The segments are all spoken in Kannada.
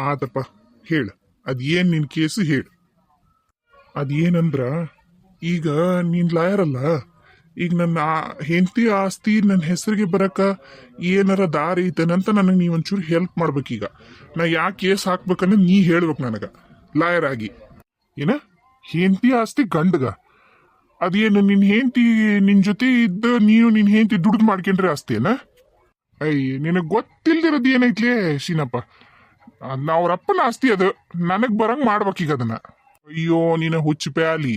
ಆತಪ್ಪ, ಹೇಳು. ಅದೇನು ನಿನ್ನ ಕೇಸು ಹೇಳು. ಅದೇನಂದ್ರ, ಈಗ ನೀನ್ ಲಾಯರ್ ಅಲ್ಲ. ಈಗ ನನ್ನ ಹೆಂಡತಿ ಆಸ್ತಿ ನನ್ನ ಹೆಸರಿಗೆ ಬರಕ ಏನಾರ ದಾರಿ ಐತೇನಂತ ನನಗೆ ನೀ ಒಂಚೂರು ಹೆಲ್ಪ್ ಮಾಡ್ಬೇಕೀಗ. ನಾ ಯಾಕೆ ಕೇಸ್ ಹಾಕ್ಬೇಕನ್ನೋದು ನೀ ಹೇಳ್ಬೇಕು ನನಗೆ. ಲಾಯರ್ ಆಗಿ. ಏನ? ಹೆಂಡತಿ ಆಸ್ತಿ ಗಂಡಗ. ಅದೇನು ನಿನ್ನ ಹೆಂಡತಿ ನಿನ್ನ ಜೊತೆ ಇದ್ದ ನೀವು ನಿನ್ನ ಹೆಂಡತಿ ದುಡ್ದು ಮಾಡ್ಕೊಂಡ್ರೆ ಆಸ್ತಿ ಏನ? ಅಯ್ಯ, ನಿನಗೆ ಗೊತ್ತಿಲ್ದಿರೋದು ಏನೈತ್ಲೇ ಶೀನಪ್ಪ? ಅದ್ನ ಅಪ್ಪನ ಆಸ್ತಿ ಅದು. ನನಗ್ ಬರಂಗ್ ಮಾಡ್ಬೇಕೀಗ ಅದನ್ನ. ಅಯ್ಯೋ, ನೀನು ಹುಚ್ಚು ಪ್ಯಾಲಿ.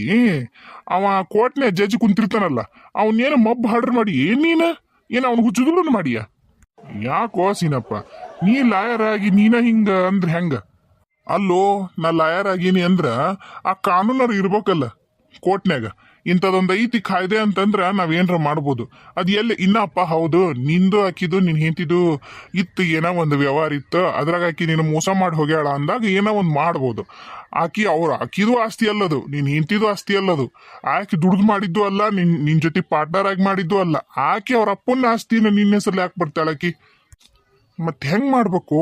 ಅವ ಕೋರ್ಟ್ನ ಜಡ್ಜ್ ಕುಂತಿರ್ತಾನಲ್ಲ ಅವನೇನು ಮಬ್ಬ ಹಾಡ್ರ್ ಮಾಡಿ. ನೀನ? ಏನ ಅವ್ನ ಹುಚ್ಚುದ್ರು ಮಾಡಿಯ? ಯಾಕೋ ಸೀನಪ್ಪ, ನೀ ಲಾಯರ್ ಆಗಿ ನೀನ ಹಿಂಗ ಅಂದ್ರ ಹೆಂಗ? ಅಲ್ಲೋ, ನಾ ಲಾಯರ್ ಆಗೀನಿ ಅಂದ್ರ ಆ ಕಾನೂನರು ಇರ್ಬೇಕಲ್ಲ ಕೋರ್ಟ್ನ್ಯಾಗ. ಇಂಥದೊಂದು ಐತಿ ಕಾಯ್ದೆ ಅಂತಂದ್ರ ನಾವೇನ್ರ ಮಾಡ್ಬೋದು? ಅದು ಎಲ್ಲಿ? ಇನ್ನಪ್ಪ ಹೌದು. ನಿಂದು ಹಾಕಿದ್ದು ನಿನ್ ಹೆಂತಿದು ಇತ್ತು, ಏನೋ ಒಂದು ವ್ಯವಹಾರ ಇತ್ತು. ಅದ್ರಾಗ ಆಕಿ ನೀನು ಮೋಸ ಮಾಡಿ ಹೋಗ್ಯಾಳ ಅಂದಾಗ ಏನೋ ಒಂದು ಮಾಡ್ಬೋದು. ಆಕಿ ಅವ್ರು, ಆಕಿದು ಆಸ್ತಿ ಅಲ್ಲದು, ನೀನ್ ಹೆಂತಿದು ಆಸ್ತಿ ಅಲ್ಲದು. ಆಕೆ ದುಡ್ದು ಮಾಡಿದ್ದು ಅಲ್ಲ, ನಿನ್ ನಿನ್ ಜೊತೆ ಪಾರ್ಟ್ನರ್ ಆಗಿ ಮಾಡಿದ್ದು ಅಲ್ಲ. ಆಕೆ ಅವ್ರ ಅಪ್ಪನ ಆಸ್ತಿನ ನಿನ್ನ ಹೆಸರಲ್ಲಿ ಯಾಕೆ ಮತ್ತೆ ಹೆಂಗ್ ಮಾಡ್ಬೇಕು?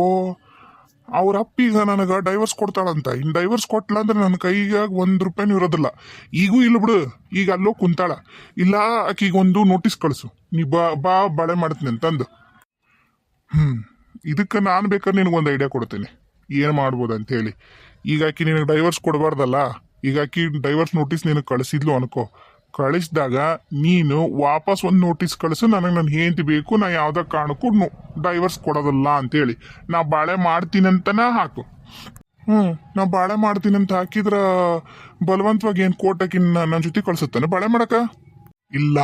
ಅವ್ರ ಅಪ್ಪ ಈಗ ನನಗೆ ಡೈವರ್ಸ್ ಕೊಡ್ತಾಳಂತ. ಇನ್ ಡೈವರ್ಸ್ ಕೊಟ್ಲ ಅಂದ್ರೆ ನನ್ನ ಕೈಗೆ ಒಂದು ರೂಪಾಯಿನೂ ಇರೋದಿಲ್ಲ. ಈಗೂ ಇಲ್ಲ ಬಿಡು. ಈಗ ಅಲ್ಲೋ ಕುಂತಾಳ. ಇಲ್ಲ, ಆಕಿಗೆ ಒಂದು ನೋಟಿಸ್ ಕಳಿಸು. ನೀ ಬಾ ಬಾ, ಬಳೆ ಮಾಡ್ತೀನಿ ಅಂತಂದು. ಹ್ಮ್. ಇದಕ್ಕೆ ನಾನು ಬೇಕಾದ್ರೆ ನಿನಗೊಂದು ಐಡಿಯಾ ಕೊಡ್ತೀನಿ. ಏನು ಮಾಡ್ಬೋದು ಹೇಳಿ. ಈಗ ಆಕಿ ನಿನಗೆ ಡೈವರ್ಸ್ ಕೊಡಬಾರ್ದಲ್ಲ. ಈಗ ಆಕಿ ಡೈವರ್ಸ್ ನೋಟಿಸ್ ನಿನಗೆ ಕಳಿಸಿದ್ಲು ಅನ್ಕೋ. ಕಳಿಸಿದಾಗ ನೀನು ವಾಪಸ್ ಒಂದು ನೋಟಿಸ್ ಕಳಿಸು, ನನಗೆ ನನ್ನ ಹೆಂಡತಿ ಬೇಕು, ನಾ ಯಾವ್ದೇ ಕಾರಣಕ್ಕೂ ಡೈವರ್ಸ್ ಕೊಡೋದಲ್ಲ ಅಂತೇಳಿ. ನಾ ಬಾಳೆ ಮಾಡ್ತೀನಿ ಅಂತನ ಹಾಕು. ಹ್ಞೂ ನಾ ಬಾಳೆ ಮಾಡ್ತೀನಿ ಅಂತ ಹಾಕಿದ್ರ ಬಲವಂತವಾಗಿ ಏನು ಕೋಟಕ್ಕಿನ್ನ ನನ್ನ ಜೊತೆ ಕಳಿಸುತ್ತಾನೆ. ಬಾಳೆ ಮಾಡಕ ಇಲ್ಲ.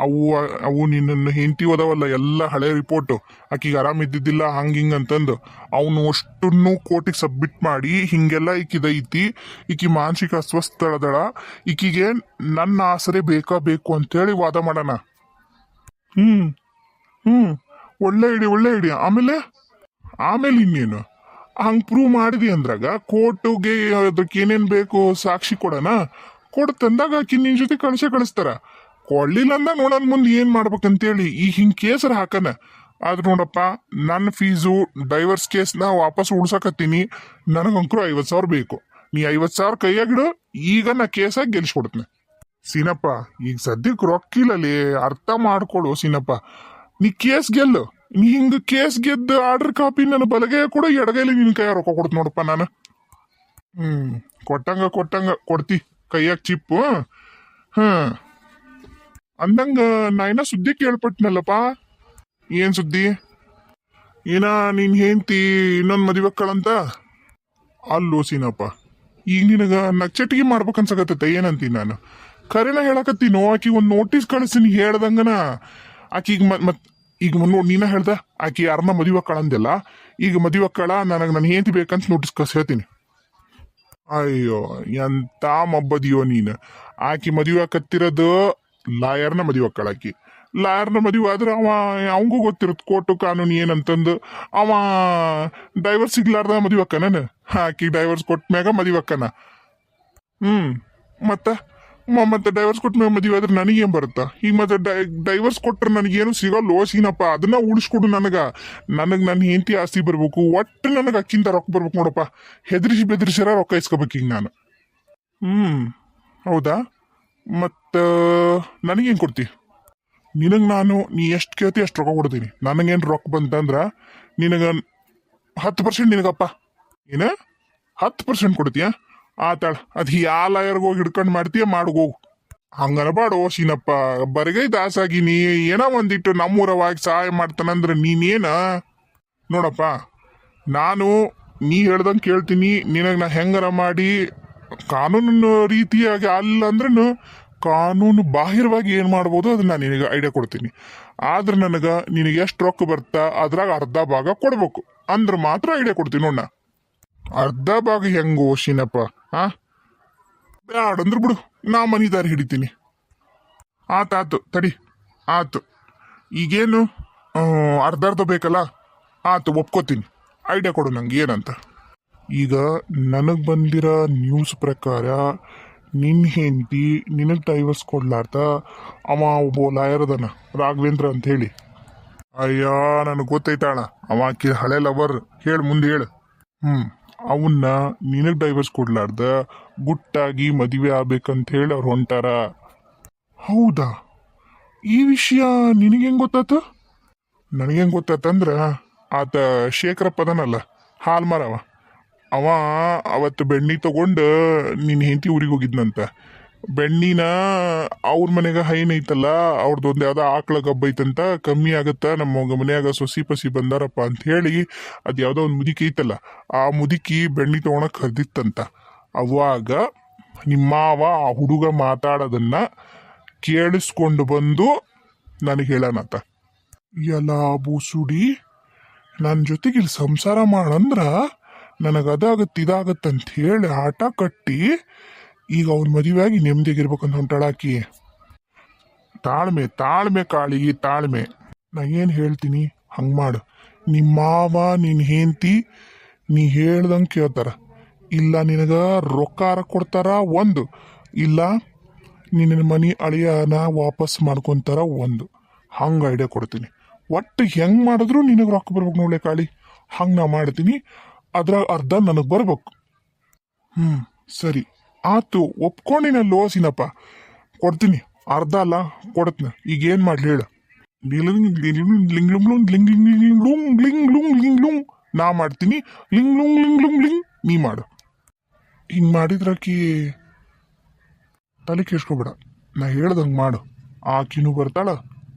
ಅವು ಅವು ನಿನ್ನನ್ನು ಹೆಂಡತಿ ಓದವಲ್ಲ ಎಲ್ಲ ಹಳೆ ರಿಪೋರ್ಟು ಆಕಿಗೆ ಆರಾಮ ಇದ್ದಿದ್ದಿಲ್ಲ, ಹಂಗೆ ಹಿಂಗೆ ಅಂತಂದು. ಅವನು ಅಷ್ಟನ್ನು ಕೋರ್ಟಿಗೆ ಸಬ್ಮಿಟ್ ಮಾಡಿ, ಹಿಂಗೆಲ್ಲ ಈಕಿದೈತಿ ಈಕಿ ಮಾನಸಿಕ ಅಸ್ವಸ್ಥಳದಳ. ಈಕಿಗೆ ನನ್ನ ಆಸರೆ ಬೇಕಾ, ಬೇಕು ಅಂತೇಳಿ ವಾದ ಮಾಡೋಣ. ಹ್ಞೂ ಹ್ಞೂ ಒಳ್ಳೆ ಇಡಿ ಒಳ್ಳೆ ಇಡಿ. ಆಮೇಲೆ? ಆಮೇಲೆ ಇನ್ನೇನು? ಹಂಗೆ ಪ್ರೂವ್ ಮಾಡಿದಿ ಅಂದ್ರಾಗ ಕೋರ್ಟಿಗೆ ಅದಕ್ಕೆ ಏನೇನು ಬೇಕು ಸಾಕ್ಷಿ ಕೊಡೋಣ? ಕೊಡ್ತಂದಾಗ ಆಕಿ ನಿನ್ನ ಜೊತೆ ಕಳಿಸೇ ಕಳಿಸ್ತಾರ. ಕೊಡ್ಲಿಲ್ಲ ಅಂದ ನೋಡೋನ್ ಮುಂದೆ ಏನ್ ಮಾಡ್ಬೇಕಂತೇಳಿ. ಈ ಹಿಂಗ್ ಕೇಸರ್ ಹಾಕನ. ಆದ್ರೆ ನೋಡಪ್ಪ ನನ್ನ ಫೀಸು, ಡೈವರ್ಸ್ ಕೇಸ್ನ ವಾಪಸ್ ಉಳ್ಸಕತ್ತೀನಿ. ನನಗಂಕರು ಐವತ್ ಸಾವಿರ ಬೇಕು. ನೀ ಐವತ್ ಸಾವಿರ ಕೈಯಾಗಿಡು, ಈಗ ನಾ ಕೇಸಾಗಿ ಗೆಲ್ಸ್ಕೊಡ್ತೀನಿ. ಸೀನಪ್ಪ, ಈಗ ಸದ್ಯಕ್ಕೆ ರೊಕ್ಕಿಲ್ಲ ಅರ್ಥ ಮಾಡ್ಕೊಡು ಸೀನಪ್ಪ. ನೀ ಕೇಸ್ ಗೆಲ್ಲು. ನೀ ಹಿಂಗ ಕೇಸ್ ಗೆದ್ದು ಆರ್ಡರ್ ಕಾಪಿ ನನ್ನ ಬಲಗೈ ಕೂಡ, ಎಡಗೈಲಿ ನಿನ್ ಕೈಯಾಗ ರೊಕ್ಕ ಕೊಡ್ತು ನೋಡಪ್ಪ ನಾನು. ಹ್ಮ್, ಕೊಟ್ಟಂಗ ಕೊಟ್ಟಂಗ ಕೊಡ್ತಿ. ಕೈಯಾಗ ಚಿಪ್ಪು, ಹ್ಮ್. ಅಂದಂಗ ನಾ ಏನ ಸುದ್ದಿ ಕೇಳ್ಪಟ್ನಲ್ಲಪ್ಪ. ಏನ್ ಸುದ್ದಿ? ಏನ ನೀನ್ ಹೇಂತಿ ಇನ್ನೊಂದ್ ಕಳಂತ ಅಲ್ಲೋ ಸೀನಪ್ಪ. ಈಗ ನಿನಗ ನಚ್ಚಟಿಗೆ ಮಾಡ್ಬೇಕನ್ಸಕತ್ತೈತೆ ಏನಂತೀನಿ ನಾನು? ಕರೆನ ಹೇಳಕತ್ತೀನೋ ಆಕಿ ಒಂದು ನೋಟಿಸ್ ಕಳಿಸ್ತೀನಿ ಹೇಳ್ದಂಗನ. ಆಕಿಗೆ ಮತ್ ಈಗ ನೋಡ್, ನೀನ ಹೇಳ್ದ, ಆಕಿ ಯಾರನ್ನ ಮದುವೆ ಕಳಂದಿಲ್ಲ ಈಗ ಮದುವೆ ಕಳ ನನಗೆ ನನ್ನ ಹೆಂಡತಿ ಬೇಕಂತ ನೋಟಿಸ್ ಕಳ್ಸಿ ಹೇಳ್ತೀನಿ. ಅಯ್ಯೋ, ಎಂತ ಮಬ್ಬದಿಯೋ ನೀನು. ಆಕಿ ಮದುವೆ ಕತ್ತಿರೋದು ಲಾಯರ್ನ ಮದುವೆ ಆಕಿ ಲಾಯರ್ನ ಮದುವೆ ಆದ್ರೆ ಅವ, ಅವಂಗೂ ಗೊತ್ತಿರುತ್ತೆ ಕೋರ್ಟು ಕಾನೂನು ಏನಂತಂದು. ಅವ ಡೈವರ್ಸ್ ಸಿಗ್ಲಾರ್ದ ಮದುವೆ ಅಕ್ಕನ ಆಕಿ ಡೈವರ್ಸ್ ಕೊಟ್ಟ ಮ್ಯಾಗ ಮದುವೆ ಅಕ್ಕನ ಹ್ಮ್, ಮತ್ತ? ಮತ್ತೆ ಡೈವರ್ಸ್ ಕೊಟ್ಟ ಮ್ಯಾಗ ಮದುವೆ ಆದ್ರೆ ನನಗೇನ್ ಬರುತ್ತಾ? ಈಗ ಮತ್ತೆ ಡೈವರ್ಸ್ ಕೊಟ್ರೆ ನನಗೇನು ಸಿಗಲ್ಲ ಸೀನಪ್ಪ? ಅದನ್ನ ಉಳಿಸ್ಕೊಡು ನನಗ. ನನಗ್ ನನ್ನ ಹೆಂಡತಿ ಆಸ್ತಿ ಬರ್ಬೇಕು, ಒಟ್ಟು ನನಗೆ ಅಕ್ಕಿಂತ ರೊಕ್ಕ ಬರ್ಬೇಕು ನೋಡಪ್ಪ. ಹೆದರಿಸಿ ಬೆದರಿಸಿರ ರೊಕ್ಕ ಇಸ್ಕೋಬೇಕು ಈಗ ನಾನು. ಹ್ಮ್, ಹೌದಾ? ಮತ್ತ, ನನಗೇನು ಕೊಡ್ತಿ? ನಿನಗೆ ನಾನು, ನೀ ಎಷ್ಟು ಕೇಳ್ತಿ ಅಷ್ಟು ರೊಕ್ಕ ಕೊಡ್ತೀನಿ. ನನಗೇನು ರೊಕ್ಕ ಬಂತಂದ್ರೆ, ನಿನಗೆ ಹತ್ತು ಪರ್ಸೆಂಟ್ ನಿನಗಪ್ಪ. ಏನು? ಹತ್ತು ಪರ್ಸೆಂಟ್ ಕೊಡ್ತೀಯ? ಆತಾಳ ಅದು ಯಾ ಲಾಯರ್ಗೆ ಹೋಗಿ ಹಿಡ್ಕೊಂಡು ಮಾಡ್ತೀಯ? ಹೋಗು. ಹಂಗನಬಾಡು ಸೀನಪ್ಪ ಬರಗೈ ದಾಸಾಗಿ, ನೀ ಏನೋ ಒಂದಿಟ್ಟು ನಮ್ಮೂರವಾಗಿ ಸಹಾಯ ಮಾಡ್ತಾನಂದ್ರೆ ನೀನೇನ? ನೋಡಪ್ಪ, ನಾನು, ನೀ ಹೇಳ್ದಂಗೆ ಕೇಳ್ತೀನಿ, ನಿನಗೆ ನಾ ಹೆಂಗಾರ ಮಾಡಿ ಕಾನೂನು ರೀತಿಯಾಗಿ ಅಲ್ಲ ಅಂದ್ರೂ ಕಾನೂನು ಬಾಹಿರವಾಗಿ ಏನು ಮಾಡ್ಬೋದು ಅದನ್ನ ನಾನು ನಿನಗೆ ಐಡಿಯಾ ಕೊಡ್ತೀನಿ. ಆದ್ರೆ ನನಗೆ ನಿನಗೆ ಎಷ್ಟು ರೊಕ್ಕ ಬರ್ತಾ ಅದ್ರಾಗ ಅರ್ಧ ಭಾಗ ಕೊಡ್ಬೇಕು. ಅಂದ್ರೆ ಮಾತ್ರ ಐಡಿಯಾ ಕೊಡ್ತೀನಿ ನೋಡ ಅರ್ಧ ಭಾಗ ಹೆಂಗೋ ಶಿನಪ್ಪ ಆ? ಬ್ಯಾಡಂದ್ರೆ ಬಿಡು, ನಾ ಮನಿ ದಾರಿ ಹಿಡಿತೀನಿ ಆತಾತು ತಡಿ. ಆತು. ಈಗೇನು ಅರ್ಧ ಅರ್ಧ ಬೇಕಲ್ಲ? ಆತು, ಒಪ್ಕೋತೀನಿ. ಐಡಿಯಾ ಕೊಡು ನಂಗೆ ಏನಂತ. ಈಗ ನನಗೆ ಬಂದಿರೋ ನ್ಯೂಸ್ ಪ್ರಕಾರ ನಿನ್ನ ಹೆಂಡತಿ ನಿನಗೆ ಡೈವರ್ಸ್ ಕೊಡ್ಲಾರ್ದ? ಅವ ಒಬ್ಬ ಲಾಯರ್ ರಾಘವೇಂದ್ರ ಅಂತ ಹೇಳಿ. ಅಯ್ಯ, ನನಗೆ ಗೊತ್ತೈತಾಳ ಅವ ಆಕಿ ಹಳೆ ಲವರ್ ಹೇಳು, ಮುಂದೆ ಹೇಳು. ಹ್ಮ್ ಅವನ್ನ ನಿನಗೆ ಡೈವರ್ಸ್ ಕೊಡ್ಲಾರ್ದ? ಗುಟ್ಟಾಗಿ ಮದುವೆ ಆಗ್ಬೇಕಂತ ಹೇಳಿ ಅವ್ರು ಹೊಂಟಾರ. ಹೌದಾ? ಈ ವಿಷಯ ನಿನಗೆ ಗೊತ್ತಾತ? ಗೊತ್ತಾತು ನನಗೇನು ಗೊತ್ತಾತಂದ್ರ, ಆತ ಶೇಖರಪ್ಪದನಲ್ಲ ಹಾಲ್ ಮಾರವ ಅವ ಅವತ್ತು ಬೆಣ್ಣಿ ತಗೊಂಡು ನಿನ್ನ ಹೆಂಡತಿ ಊರಿಗೆ ಹೋಗಿದ್ನಂತ. ಬೆಣ್ಣಿನ ಅವ್ರ ಮನೆಗೆ ಹೈನ್ ಐತಲ್ಲ ಅವ್ರದ್ದೊಂದು ಯಾವುದೋ ಆಕಳ ಗಬ್ಬೈತಂತ ಕಮ್ಮಿ ಆಗತ್ತ, ನಮ್ಮ ಮನ್ಯಾಗ ಸೊಸಿ ಪಸಿ ಬಂದಾರಪ್ಪ ಅಂತ ಹೇಳಿ ಅದು ಯಾವುದೋ ಒಂದು ಮುದುಕಿ ಐತಲ್ಲ, ಆ ಮುದುಕಿ ಬೆಣ್ಣಿ ತೊಗೊಳಕ್ಕೆ ಕರೆದಿತ್ತಂತ ಅವಾಗ ನಿಮ್ಮ ಮಾವ ಆ ಹುಡುಗ ಮಾತಾಡೋದನ್ನ ಕೇಳಿಸ್ಕೊಂಡು ಬಂದು ನನಗೆ ಹೇಳನತ್ತ ಎಲ್ಲ ಬೂಸುಡಿ ನನ್ನ ಜೊತೆಗೆ ಇಲ್ಲಿ ಸಂಸಾರ ಮಾಡಂದ್ರ ನನಗೆ ಅದಾಗತ್ತೆ ಇದಾಗತ್ತೆ ಅಂತ ಹೇಳಿ ಆಟ ಕಟ್ಟಿ ಈಗ ಅವ್ನ ಮದುವೆಯಾಗಿ ನೆಮ್ಮದಿಯಾಗಿರ್ಬೇಕಂತ ಹೊಂಟಾಳಾಕಿ ತಾಳ್ಮೆ ತಾಳ್ಮೆ ಕಾಳಿ ತಾಳ್ಮೆ. ನಾ ಏನು ಹೇಳ್ತೀನಿ? ಹಂಗೆ ಮಾಡು. ನಿಮ್ಮ ಮಾವ ನಿನ್ನ ಹೆಂಡತಿ, ನೀ ಹೇಳ್ದಂಗೆ ಕೇಳ್ತಾರ. ಇಲ್ಲ ನಿನಗ ರೊಕ್ಕಾರ ಕೊಡ್ತಾರ ಒಂದು. ಇಲ್ಲ ನಿನ್ನ ಮನಿ ಅಳಿಯನ ವಾಪಸ್ ಮಾಡ್ಕೊಂತಾರ ಒಂದು. ಹಂಗೆ ಐಡಿಯಾ ಕೊಡ್ತೀನಿ. ಒಟ್ಟು ಹೆಂಗೆ ಮಾಡಿದ್ರು ನಿನಗೆ ರೊಕ್ಕ ಬರ್ಬೇಕು ನೋಡಲೇ ಕಾಳಿ. ಹಂಗೆ ನಾ ಮಾಡ್ತೀನಿ. ಅರ್ಧ ನನಗೆ ಬರ್ಬೇಕು ಹ್ಞೂ ಸರಿ ಆತು ಒಪ್ಕೊಂಡಿನ ಲೋಸಿನಪ್ಪ ಕೊಡ್ತೀನಿ ಅರ್ಧ ಅಲ್ಲ ಕೊಡ್ತೀನಿ ಈಗ ಏನು ಮಾಡಲಿ ಹೇಳು ಲಿಂಗ್ ನಾ ಮಾಡ್ತೀನಿ ಲಿಂಗ್ ಲುಂಗ್ ಲಿಂಗ್ ಲುಂಗ್ ಲಿಂಗ್ ನೀ ಮಾಡು ಹಿಂಗೆ ಮಾಡಿದ್ರಾಕಿ ತಲೆ ಕೇಳಿಸ್ಕೊಬೇಡ ನಾ ಹೇಳ್ದಂಗೆ ಮಾಡು ಆಕಿನೂ ಬರ್ತಾಳ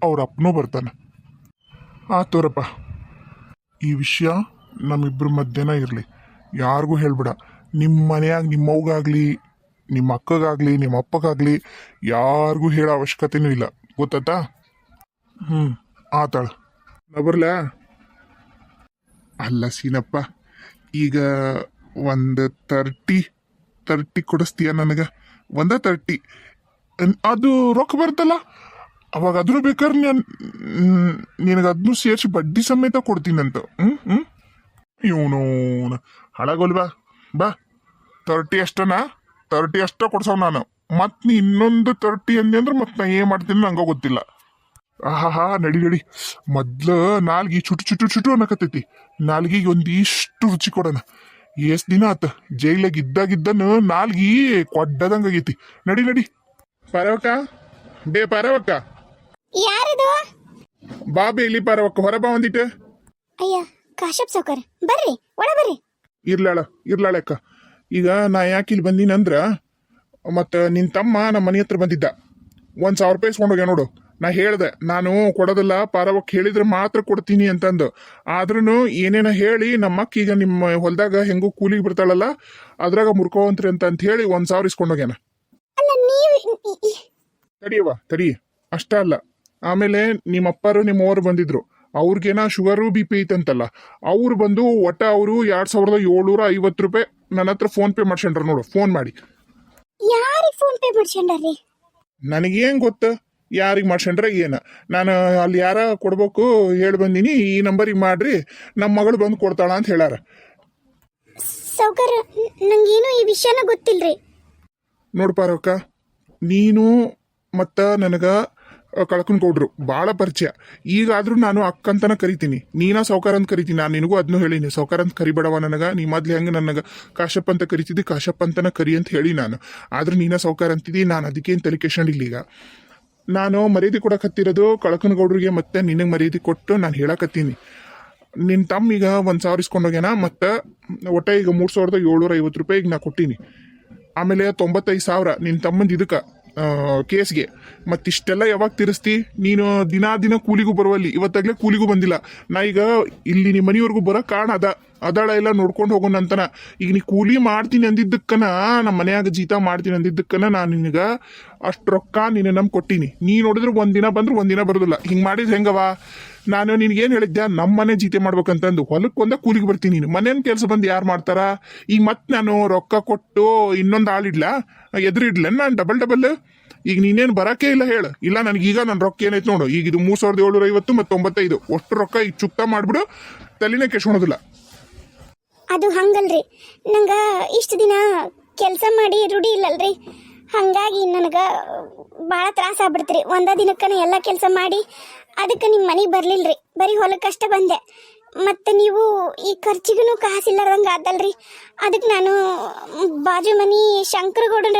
ಅವ್ರ ಅಪ್ಪನೂ ಬರ್ತಾನೆ ಆತೋರಪ್ಪ ಈ ವಿಷಯ ನಮ್ಮಿಬ್ಬರ ಮಧ್ಯನ ಇರಲಿ. ಯಾರಿಗೂ ಹೇಳ್ಬಿಡ. ನಿಮ್ಮ ಮನೆಯಾಗ ನಿಮ್ಮವ್ಗಾಗ್ಲಿ ನಿಮ್ಮ ಅಕ್ಕಗಾಗಲಿ ನಿಮ್ಮ ಅಪ್ಪಗಾಗ್ಲಿ, ಯಾರಿಗೂ ಹೇಳೋ ಅವಶ್ಯಕತೆನೂ ಇಲ್ಲ. ಗೊತ್ತಾಯ್ತಾ? ಹ್ಞೂ ಆತಾಳ. ನಾ ಬರ್ಲಾ? ಅಲ್ಲ ಸೀನಪ್ಪ, ಈಗ ಒಂದು ತರ್ಟಿ ತರ್ಟಿ ಕೊಡಿಸ್ತೀಯ ನನಗೆ? ಒಂದ ತರ್ಟಿ. ಅದು ರೊಕ್ಕ ಬರ್ತಲ್ಲ ಅವಾಗ ಅದ್ರ ಬೇಕಾದ್ರೆ ನಾನು ನಿನಗೆ ಅದನ್ನು ಸೇರಿಸಿ ಬಡ್ಡಿ ಸಮೇತ ಕೊಡ್ತೀನಂತ. ಹ್ಞೂ ಹ್ಞೂ ಇವನು ಹಳಗೋಲ್ ಬಾ ಬಾ. ತರ್ಟಿ ಅಷ್ಟನಾ ತರ್ಟಿ ಅಷ್ಟ ಕೊಡ್ಸವ್ ನಾನು. ಮತ್ ನೀ ಇನ್ನೊಂದು ತರ್ಟಿ ಅಂದೆ ಅಂದ್ರೆ ಮತ್ತೆ ನಾ ಏನ್ ಮಾಡ್ತೀನಿ ನಂಗೆ ಗೊತ್ತಿಲ್ಲ. ಆಹಾ ನಡಿ ನಡಿ. ಮೊದ್ಲು ನಾಲ್ಗಿ ಚುಟು ಚುಟು ಚುಟು ಅನ್ನಕತ್ತೈತಿ. ನಾಲ್ಗಿಗೆ ಒಂದಿಷ್ಟು ರುಚಿ ಕೊಡೋಣ. ಎಷ್ಟು ದಿನ ಆತ? ಜೈಲಾಗ ಇದ್ದಾಗಿದ್ದನು ನಾಲ್ಗಿ ಕೊಡ್ಡದಂಗ ಆಗೈತಿ. ನಡಿ ನಡಿ. ಪರವಕ್ಕ? ಬೇ ಪರವಕ್ಕ. ಬಾಬಿ ಬಾ ಇಲ್ಲಿ ಪರವಕ್ಕ ಹೊರ ಬಾ ಒಂದಿಟ್ಟು ಅಯ್ಯ. ಕಾಶಪ್ ಸಾವ್ಕಾರ ಬರ್ರಿ ಒಳ ಬರ್ರಿ. ಇರ್ಲಾಳ ಇರ್ಲಾಳಕ್ಕ ಈಗ ನಾ ಯಾಕೆ ಇಲ್ಲಿ ಬಂದಿನಂದ್ರ ಮತ್ತು ನಿನ್ನ ತಮ್ಮ ನಮ್ಮ ಮನೆ ಹತ್ರ ಬಂದಿದ್ದ. ಒಂದು ಸಾವಿರ ರೂಪಾಯಿ ಇಸ್ಕೊಂಡೋಗ್ಯ ನೋಡು. ನಾ ಹೇಳ್ದೆ ನಾನು ಕೊಡೋದಿಲ್ಲ ಪಾರವಕ್ಕೆ ಹೇಳಿದ್ರೆ ಮಾತ್ರ ಕೊಡ್ತೀನಿ ಅಂತಂದು. ಆದ್ರೂ ಏನೇನ ಹೇಳಿ ನಮ್ಮ ಅಕ್ಕ ಈಗ ನಿಮ್ಮ ಹೊಲದಾಗ ಹೆಂಗೂ ಕೂಲಿಗೆ ಬರ್ತಾಳಲ್ಲ ಅದ್ರಾಗ ಮುರ್ಕೋವಂತ್ರಿ ಅಂತ ಅಂತ ಹೇಳಿ ಒಂದು ಸಾವಿರ ಇಸ್ಕೊಂಡೋಗ್ಯಾನ ಅಲ್ಲ ನೀವು ತಡಿಯವ್ವ ತಡಿ. ಅಷ್ಟ ಅಲ್ಲ. ಆಮೇಲೆ ನಿಮ್ಮಪ್ಪರು ನಿಮ್ಮವರು ಬಂದಿದ್ರು. ಅವ್ರಿಗೇನ ಶುಗರು ಬಿ ಪಿ ಐತಂತಲ್ಲ ಅವ್ರು ಬಂದು ಒಟ್ಟ ಅವರು ಎರಡ್ ಸಾವಿರದ ಏಳ್ನೂರ ಐವತ್ತು ರೂಪಾಯಿ ನನ್ನ ಹತ್ರ ಫೋನ್ ಪೇ ಮಾಡ್ಸ್ಕೊಂಡ್ರ ನೋಡು ಫೋನ್ ಮಾಡಿ. ಯಾರಿಗೆ ಫೋನ್ ಪೇ ಮಾಡ್ಸ್ಕೊಂಡಾರ್ರಿ? ನನಗೇನ್ ಗೊತ್ತು ಯಾರಿಗೆ ಮಾಡ್ಸ್ಕೊಂಡ್ರೆ ಏನ? ನಾನು ಅಲ್ಲಿ ಯಾರ ಕೊಡ್ಬೇಕು ಹೇಳಿ ಬಂದೀನಿ ಈ ನಂಬರಿಗೆ ಮಾಡ್ರಿ ನಮ್ಮ ಮಗಳು ಬಂದು ಕೊಡ್ತಾಳ ಅಂತ ಹೇಳಾರ ಸೌಕರ್ ನಂಗೇನು ಈ ವಿಷಯನ ಗೊತ್ತಿಲ್ರಿ. ನೋಡು ಪಾರವಕ್ಕ ನೀನು ಮತ್ತು ನನಗ ಕಳ್ಕೊಂಡ್ ಕೊಡ್ರು ಭಾಳ ಪರಿಚಯ. ಈಗಾದರೂ ನಾನು ಅಕ್ಕಂತನ ಕರಿತೀನಿ. ನೀನ ಸೌಕಾರ ಅಂತ ಕರಿತೀನಿ. ನಾನು ನಿನಗೂ ಅದನ್ನು ಹೇಳೀನಿ. ಸೌಕಾರ ಅಂತ ಕರಿಬೇಡವ ನನಗ. ನೀ ಮೊದ್ಲು ಹೆಂಗೆ ನನಗೆ ಕಾಶಪ್ಪ ಅಂತ ಕರಿತಿದ್ದಿ, ಕಾಶಪ್ಪ ಅಂತನ ಕರಿ ಅಂತ ಹೇಳಿ ನಾನು. ಆದ್ರೆ ನೀನ ಸೌಕಾರ ಅಂತಿದ್ದಿ ನಾನು ಅದಕ್ಕೇನು ತಲೆ ಕೆಡ್ಸ್ಕೊಂಡಿಲ್ಲ ಈಗ. ನಾನು ಮರ್ಯಾದೆ ಕೊಡಕತ್ತಿರೋದು ಕಳಕನ ಗೌಡ್ರಿಗೆ ಮತ್ತೆ ನಿನಗೆ ಮರ್ಯಾದೆ ಕೊಟ್ಟು ನಾನು ಹೇಳಕತ್ತೀನಿ. ನಿನ್ನ ತಮ್ಮ ಈಗ ಒಂದು ಸಾವಿರ ಇಸ್ಕೊಂಡೋಗ್ಯಾನ ಮತ್ತು ಒಟ್ಟ ಈಗ ಮೂರು ಸಾವಿರದ ಏಳ್ನೂರ ಐವತ್ತು ರೂಪಾಯಿ ಈಗ ನಾ ಕೊಟ್ಟೀನಿ. ಆಮೇಲೆ ತೊಂಬತ್ತೈದು ಸಾವಿರ ನಿನ್ನ ತಮ್ಮಂದು ಇದಕ್ಕೆ ಕೇಸ್ಗೆ. ಮತ್ತಿಷ್ಟೆಲ್ಲ ಯಾವಾಗ ತಿರ್ಸ್ತಿ? ನೀನು ದಿನಾ ದಿನ ಕೂಲಿಗೂ ಬರುವಲ್ಲಿ. ಇವತ್ತಾಗಲೇ ಕೂಲಿಗೂ ಬಂದಿಲ್ಲ. ನಾ ಈಗ ಇಲ್ಲಿ ನಿಮ್ಮ ಮನೆಯವ್ರಿಗೂ ಬರೋ ಕಾರಣ ಅದ. ಅದಳ ಎಲ್ಲ ನೋಡ್ಕೊಂಡು ಹೋಗೋಣ ಅಂತನ ಈಗ ನೀ ಕೂಲಿ ಮಾಡ್ತೀನಿ ಅಂದಿದ್ದಕ್ಕನ ನಮ್ಮ ಮನ್ಯಾಗ ಜೀತ ಮಾಡ್ತೀನಿ ಅಂದಿದ್ದಕ್ಕನ ನಾನು ನಿನಗೆ ಅಷ್ಟು ರೊಕ್ಕ ನೀನು ನಮ್ಮ ಕೊಟ್ಟೀನಿ. ನೀ ನೋಡಿದ್ರೆ ಒಂದಿನ ಬಂದ್ರೆ ಒಂದಿನ ಬರೋದಿಲ್ಲ. ಹಿಂಗೆ ಮಾಡಿದ್ರೆ ಹೆಂಗವ ನಾನು ನಿನಗೇನು ಹೇಳಿದ್ದೆ? ನಮ್ಮ ಮನೆ ಜೀತೆ ಮಾಡ್ಬೇಕಂತಂದು. ಹೊಲಕ್ಕೆ ಒಂದ ಕೂಲಿಗೆ ಬರ್ತೀನಿ ನೀನು. ಮನೇನ ಕೆಲಸ ಬಂದು ಯಾರು ಮಾಡ್ತಾರ? ಈಗ ಮತ್ತೆ ನಾನು ರೊಕ್ಕ ಕೊಟ್ಟು ಇನ್ನೊಂದು ಆಳಿಡ್ಲಾ ಎದುರಿಡ್ಲ ನಾನು ಡಬಲ್ ಡಬಲ್. ಈಗ ನೀನೇನು ಬರಕ್ಕೆ ಇಲ್ಲ ಹೇಳು. ಇಲ್ಲ ನನಗೀಗ ನನ್ನ ರೊಕ್ಕ ಏನೈತೆ ನೋಡು. ಈಗ ಇದು ಮೂರು ಸಾವಿರದ ಏಳ್ನೂರ ಐವತ್ತು ಮತ್ತು ತೊಂಬತ್ತೈದು ಒಟ್ಟು ರೊಕ್ಕ ಈಗ ಚುಕ್ತ ಮಾಡಿಬಿಡು. ತಲೆನೇ ಕೆಡ್ಸ್ಕೊಳೋದಿಲ್ಲ. ಅದು ಹಂಗಲ್ರಿ. ನಂಗ ಇಷ್ಟು ದಿನ ಕೆಲಸ ಮಾಡಿ ರೂಢಿ ಇಲ್ಲಲ್ರಿ. ಹಂಗಾಗಿ ನನಗೆ ಭಾಳ ತ್ರಾಸ ಆಗ್ಬಿಡ್ತ್ರಿ. ಒಂದ ದಿನಕ್ಕನೇ ಎಲ್ಲ ಕೆಲಸ ಮಾಡಿ ಅದಕ್ಕೆ ನಿಮ್ಮ ಮನೆಗೆ ಬರ್ಲಿಲ್ರಿ. ಬರೀ ಹೊಲಕ್ಕಷ್ಟೇ ಬಂದೆ. ಮತ್ತೆ ನೀವು ಈ ಖರ್ಚಿಗೂ ಕಾಸಿಲ್ಲದಂಗೆ ಆದಲ್ರಿ ಅದಕ್ಕೆ ನಾನು ಬಾಜು ಮನೆ ಶಂಕರಗೌಡರ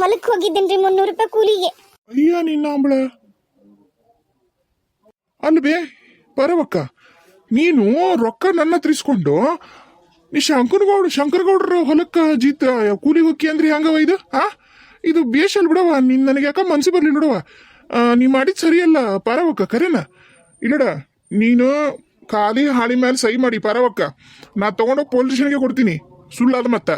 ಹೊಲಕ್ಕೆ ಹೋಗಿದ್ದೇನೆ ರೀ ಮುನ್ನೂರು ರೂಪಾಯಿ ಕೂಲಿಗೆ. ಅಯ್ಯ ನಿನ್ನ ಅಂಬಳ. ಬರವಕ್ಕ ನೀನು ರೊಕ್ಕ ನನ್ನ ಹತ್ರ ಇಸ್ಕೊಂಡು ನೀ ಶಂಕರಗೌಡ, ಶಂಕರಗೌಡ್ರ ಹೊಲಕ್ಕ ಜೀತ, ಕೂಲಿ ಹೊಕ್ಕಿ ಅಂದ್ರೆ ಹೆಂಗವ ಇದು, ಆ? ಇದು ಬೇಷಲ್ ಬಿಡವ, ನೀನ್ ನನಗೆ ಯಾಕ ಮನ್ಸು ಬರ್ಲಿ ನೋಡವ ನೀ ಮಾಡಿದ ಸರಿಯಲ್ಲ, ಪಾರವಕ್ಕ, ಕರೆನ? ಇಲ್ಲಡ, ನೀನು ಖಾಲಿ ಹಾಳಿ ಮೇಲೆ ಸಹಿ ಮಾಡಿ, ಪಾರವಕ್ಕ. ನಾ ತಗೊಂಡೋಗಿ ಪೊಲೀಸ್ ಸ್ಟೇಷನ್ಗೆ ಕೊಡ್ತೀನಿ. ಸುಳ್ಳಾದ ಮತ್ತ.